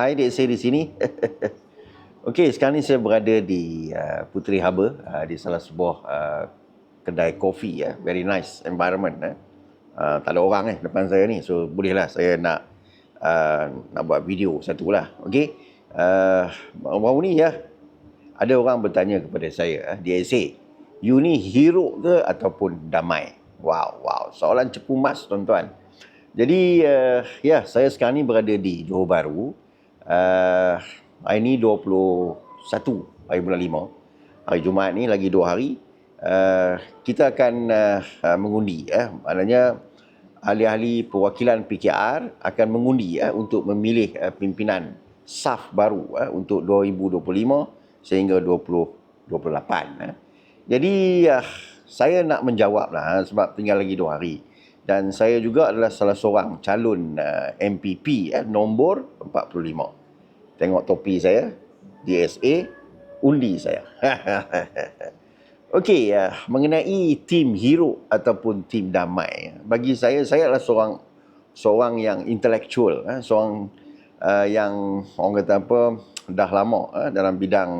Hai, dek saya di sini. Okey, sekarang ni saya berada di uh, Puteri Harbour uh, di salah sebuah uh, kedai kopi ya. Very nice environment eh. Uh, tak ada orang eh depan saya ni. So bolehlah saya nak uh, nak buat video satu lah. Okey. Uh, baru ni ya. Ada orang bertanya kepada saya, uh, dia say, you ni hero ke ataupun damai? Wow, wow. Soalan cepu mas tuan-tuan. Jadi uh, ya, saya sekarang ni berada di Johor Bahru. Uh, hari ni 21 hari bulan 5 hari Jumaat ni lagi 2 hari. Uh, kita akan uh, mengundi eh. Maknanya ahli-ahli perwakilan PKR akan mengundi eh untuk memilih uh, pimpinan SAF baru eh untuk 2025 sehingga 2028 eh. jadi uh, saya nak menjawablah sebab tinggal lagi 2 hari dan saya juga adalah salah seorang calon uh, MPP eh nombor 45 Tengok topi saya. DSA. Undi saya. Okey, uh, mengenai tim hero ataupun tim damai. Bagi saya, saya adalah seorang seorang yang intelektual. Eh, seorang uh, yang orang kata apa, dah lama eh, dalam bidang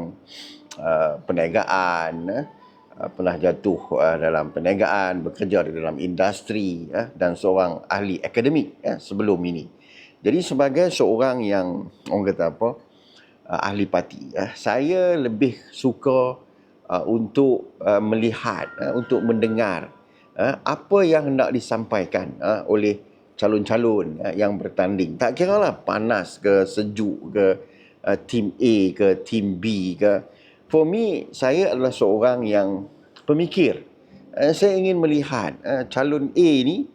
uh, perniagaan. Eh, pernah jatuh uh, dalam perniagaan, bekerja di dalam industri eh, dan seorang ahli akademik eh, sebelum ini. Jadi sebagai seorang yang orang kata apa ahli parti, saya lebih suka untuk melihat, untuk mendengar apa yang hendak disampaikan oleh calon-calon yang bertanding. Tak kira lah panas ke sejuk ke tim A ke tim B ke. For me, saya adalah seorang yang pemikir. Uh, saya ingin melihat uh, calon A ni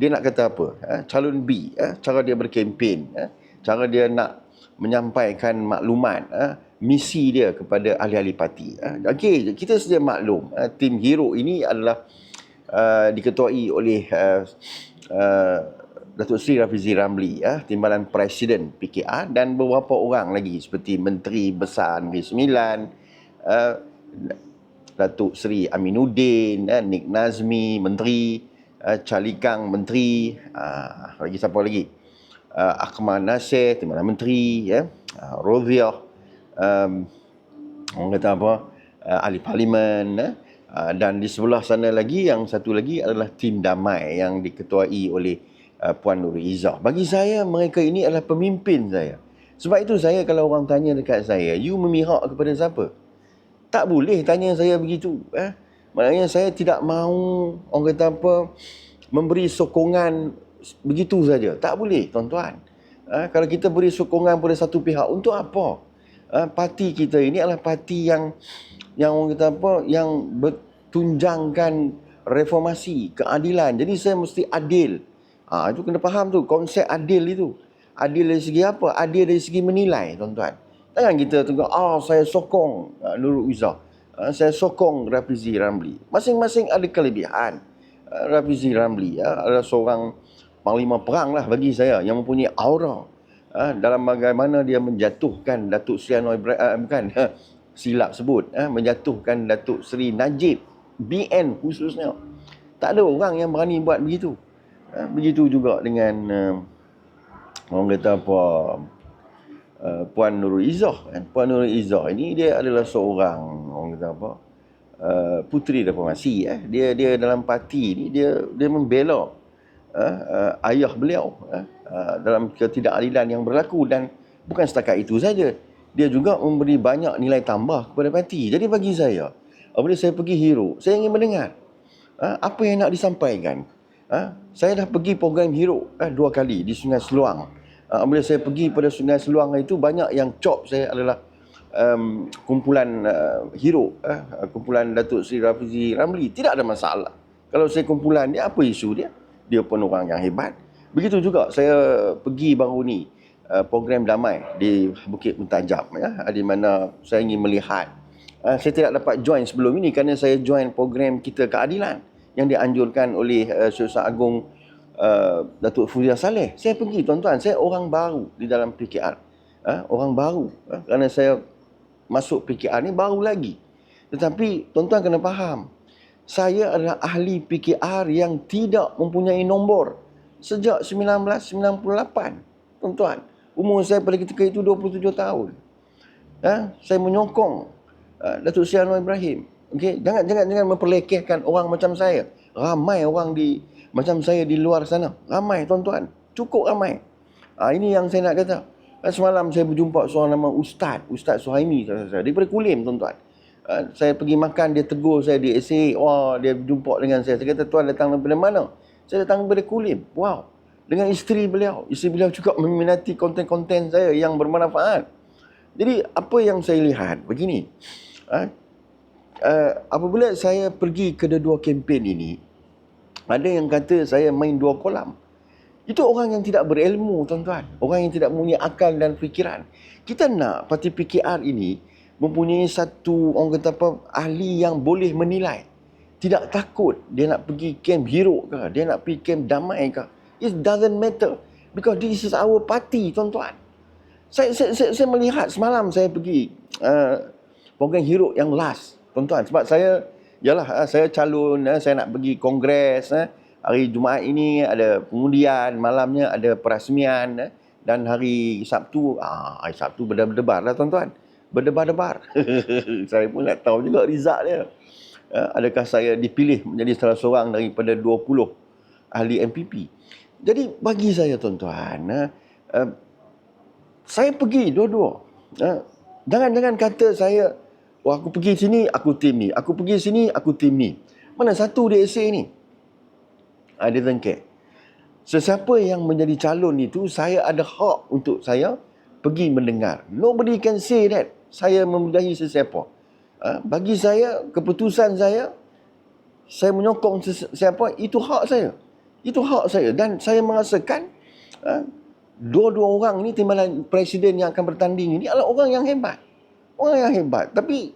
dia nak kata apa? Eh, calon B, eh, cara dia berkempen, eh, cara dia nak menyampaikan maklumat, eh, misi dia kepada ahli-ahli parti. Eh. Okey, kita sedia maklum, eh, tim hero ini adalah uh, diketuai oleh uh, uh, Datuk Seri Rafizi Ramli, eh, timbalan Presiden PKR dan beberapa orang lagi seperti Menteri Besar Negeri Sembilan, uh, Datuk Seri Aminuddin, eh, Nik Nazmi, Menteri, uh, Charlie Kang Menteri, uh, lagi siapa lagi? Uh, Akmal Nasir, Timbalan Menteri, ya. Yeah. Uh, Rozia, um, orang kata apa? Uh, ahli parlimen, eh? uh, dan di sebelah sana lagi yang satu lagi adalah tim damai yang diketuai oleh uh, Puan Nur Izzah. Bagi saya mereka ini adalah pemimpin saya. Sebab itu saya kalau orang tanya dekat saya, you memihak kepada siapa? Tak boleh tanya saya begitu, eh? Maknanya saya tidak mau orang kata apa memberi sokongan begitu saja. Tak boleh tuan-tuan. Ha, kalau kita beri sokongan pada satu pihak untuk apa? Ha, parti kita ini adalah parti yang yang orang kata apa yang bertunjangkan reformasi, keadilan. Jadi saya mesti adil. Ha, itu kena faham tu konsep adil itu. Adil dari segi apa? Adil dari segi menilai tuan-tuan. Jangan kita tengok, ah oh, saya sokong uh, Nurul Izzah. Ah, saya sokong Rafizi Ramli. Masing-masing ada kelebihan. Ah, Rafizi Ramli ya, adalah seorang panglima perang lah bagi saya yang mempunyai aura uh, dalam bagaimana dia menjatuhkan Datuk Seri Anwar Ibrahim, uh, bukan, silap sebut, uh, menjatuhkan Datuk Seri Najib BN khususnya. Tak ada orang yang berani buat begitu. Uh, begitu juga dengan uh, orang kata apa uh, Puan Nurul Izzah. Kan? Puan Nurul Izzah ini dia adalah seorang orang kata apa uh, puteri reformasi eh. Dia dia dalam parti ni dia dia membela uh, uh, ayah beliau uh, uh, dalam ketidakadilan yang berlaku dan bukan setakat itu saja. Dia juga memberi banyak nilai tambah kepada parti. Jadi bagi saya, apabila saya pergi hero, saya ingin mendengar uh, apa yang nak disampaikan. Uh, saya dah pergi program hero uh, dua kali di Sungai Seluang. Uh, bila saya pergi pada Sungai Seluang itu banyak yang cop saya adalah um, kumpulan uh, hero uh, kumpulan Datuk Seri Rafizi Ramli tidak ada masalah. Kalau saya kumpulan dia apa isu dia? Dia pun orang yang hebat. Begitu juga saya pergi baru ni uh, program damai di Bukit Muntajab ya di mana saya ingin melihat uh, saya tidak dapat join sebelum ini kerana saya join program kita keadilan yang dianjurkan oleh uh, Sultan Agung uh, Datuk Fuzia Saleh. Saya pergi tuan-tuan, saya orang baru di dalam PKR. Uh, ha, orang baru. Uh, kerana saya masuk PKR ni baru lagi. Tetapi tuan-tuan kena faham. Saya adalah ahli PKR yang tidak mempunyai nombor sejak 1998. Tuan-tuan, Umur saya pada ketika itu 27 tahun. Ha? Saya menyokong uh, Datuk Seri Anwar Ibrahim. Okey, jangan jangan jangan memperlekehkan orang macam saya. Ramai orang di macam saya di luar sana. Ramai tuan-tuan. Cukup ramai. Ha, ini yang saya nak kata. Semalam saya berjumpa seorang nama Ustaz, Ustaz Suhaimi daripada Kulim tuan-tuan. Uh, saya pergi makan dia tegur saya di SA. Wah, dia berjumpa dengan saya. Saya kata tuan datang daripada mana? Saya datang daripada Kulim. Wow. Dengan isteri beliau. Isteri beliau juga meminati konten-konten saya yang bermanfaat. Jadi apa yang saya lihat begini. Uh, uh, apabila saya pergi ke dua kempen ini, ada yang kata saya main dua kolam. Itu orang yang tidak berilmu, tuan-tuan. Orang yang tidak mempunyai akal dan fikiran. Kita nak parti PKR ini mempunyai satu, orang kata apa, ahli yang boleh menilai. Tidak takut dia nak pergi camp hero ke, dia nak pergi camp damai ke. It doesn't matter. Because this is our party, tuan-tuan. Saya, saya, saya, saya melihat semalam saya pergi uh, program hero yang last, tuan-tuan. Sebab saya, yalah, uh, saya calon, uh, saya nak pergi kongres, uh, hari Jumaat ini ada pengundian, malamnya ada perasmian dan hari Sabtu, ah, hari Sabtu berdebar-debar lah tuan-tuan. Berdebar-debar. saya pun nak tahu juga result dia. Adakah saya dipilih menjadi salah seorang daripada 20 ahli MPP. Jadi bagi saya tuan-tuan, saya pergi dua-dua. Jangan-jangan kata saya, wah aku pergi sini, aku tim ni. Aku pergi sini, aku tim ni. Mana satu dia essay ni? I didn't care. Sesiapa yang menjadi calon itu, saya ada hak untuk saya pergi mendengar. Nobody can say that. Saya memudahi sesiapa. Ha? Bagi saya, keputusan saya, saya menyokong sesiapa, itu hak saya. Itu hak saya. Dan saya merasakan, ha? dua-dua orang ini, timbalan presiden yang akan bertanding ini adalah orang yang hebat. Orang yang hebat. Tapi,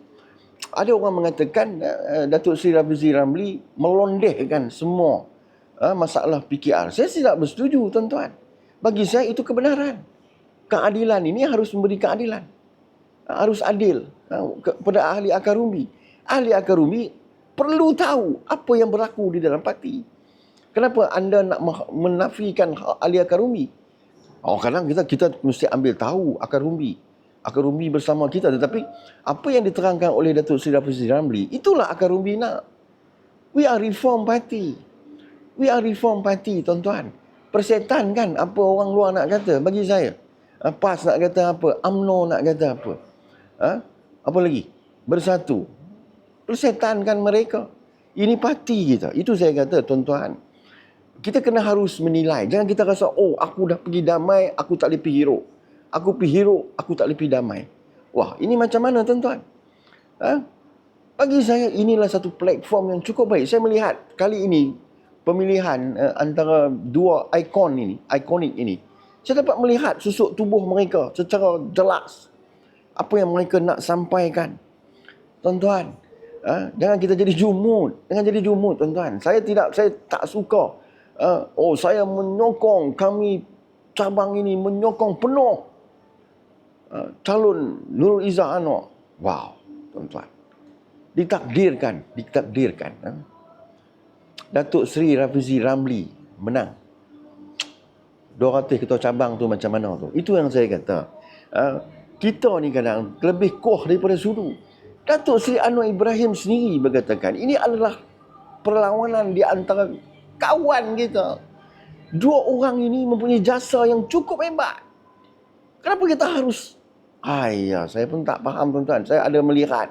ada orang mengatakan, uh, Datuk Seri Rafizi Ramli melondehkan semua ha, masalah PKR. Saya tidak bersetuju tuan-tuan. Bagi saya itu kebenaran. Keadilan ini harus memberi keadilan. Ha, harus adil ha, kepada ahli akar rumbi. Ahli akar rumbi perlu tahu apa yang berlaku di dalam parti. Kenapa anda nak menafikan ahli akar rumbi? Oh, kadang kita kita mesti ambil tahu akar rumbi. Akar rumbi bersama kita. Tetapi apa yang diterangkan oleh Datuk Seri Rafizi Ramli, itulah akar rumbi nak. We are reform party. We are reform party, tuan-tuan. Persetan kan apa orang luar nak kata bagi saya. Ha, PAS nak kata apa, UMNO nak kata apa. Ha? Apa lagi? Bersatu. Persetan kan mereka. Ini parti kita. Itu saya kata, tuan-tuan. Kita kena harus menilai. Jangan kita rasa, oh aku dah pergi damai, aku tak boleh pergi hero. Aku pergi hero, aku tak boleh pergi damai. Wah, ini macam mana, tuan-tuan? Ha? Bagi saya, inilah satu platform yang cukup baik. Saya melihat kali ini, pemilihan uh, antara dua ikon ini, ikonik ini, saya dapat melihat susuk tubuh mereka secara jelas. Apa yang mereka nak sampaikan. Tuan-tuan, uh, jangan kita jadi jumut. Jangan jadi jumut, tuan-tuan. Saya tidak, saya tak suka. Uh, oh, saya menyokong kami cabang ini menyokong penuh uh, calon Nurul Izzah Anwar. Wow, tuan-tuan. Ditakdirkan, ditakdirkan. Uh. Datuk Seri Rafizi Ramli menang. 200 ketua cabang tu macam mana tu. Itu yang saya kata. Uh, kita ni kadang lebih koh daripada sudu. Datuk Seri Anwar Ibrahim sendiri berkatakan ini adalah perlawanan di antara kawan kita. Dua orang ini mempunyai jasa yang cukup hebat. Kenapa kita harus... Ayah, saya pun tak faham tuan-tuan. Saya ada melihat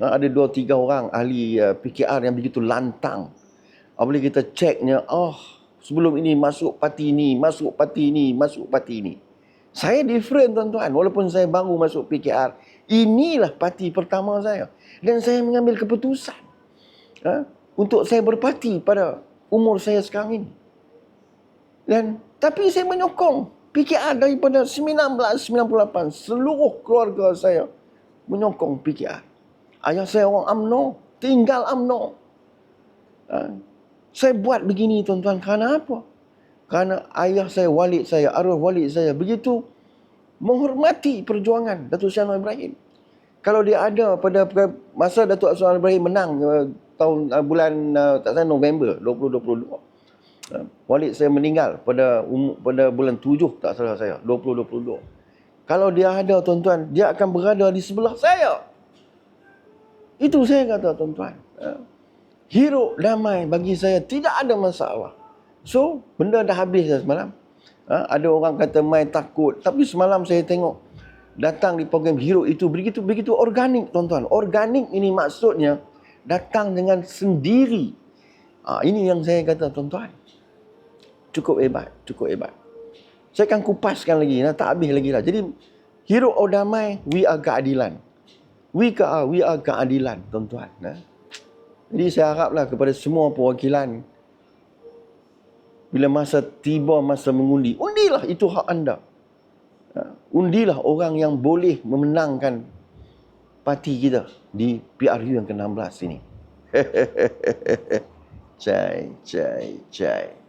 ada dua tiga orang ahli uh, PKR yang begitu lantang Apabila kita ceknya, oh sebelum ini masuk parti ini, masuk parti ini, masuk parti ini. Saya different tuan-tuan. Walaupun saya baru masuk PKR. Inilah parti pertama saya. Dan saya mengambil keputusan. Ha, untuk saya berparti pada umur saya sekarang ini. Dan tapi saya menyokong PKR daripada 1998. Seluruh keluarga saya menyokong PKR. Ayah saya orang UMNO. Tinggal UMNO. Ha, saya buat begini tuan-tuan kerana apa? Kerana ayah saya, walid saya, arwah walid saya begitu menghormati perjuangan Datuk Seri Anwar Ibrahim. Kalau dia ada pada masa Datuk Seri Anwar Ibrahim menang uh, tahun uh, bulan uh, tak tahu November 2022. Walid saya meninggal pada umur, pada bulan 7 tak salah saya 2022 kalau dia ada tuan-tuan dia akan berada di sebelah saya. Itu saya kata tuan-tuan. Ha. hidup damai bagi saya tidak ada masalah. So benda dah habis dah semalam. Ha, ada orang kata main takut. Tapi semalam saya tengok datang di program hero itu begitu begitu organik tuan-tuan. Organik ini maksudnya datang dengan sendiri. Ha, ini yang saya kata tuan-tuan cukup hebat, cukup hebat. Saya akan kupaskan lagi, nah, tak habis lagi lah. Jadi, hero or damai, we are keadilan. We are, we are keadilan, tuan-tuan. Nah. Jadi, saya haraplah kepada semua perwakilan, bila masa tiba masa mengundi, undilah itu hak anda. Ha, Undilah orang yang boleh memenangkan parti kita di PRU yang ke-16 ini. cai, cai, cai.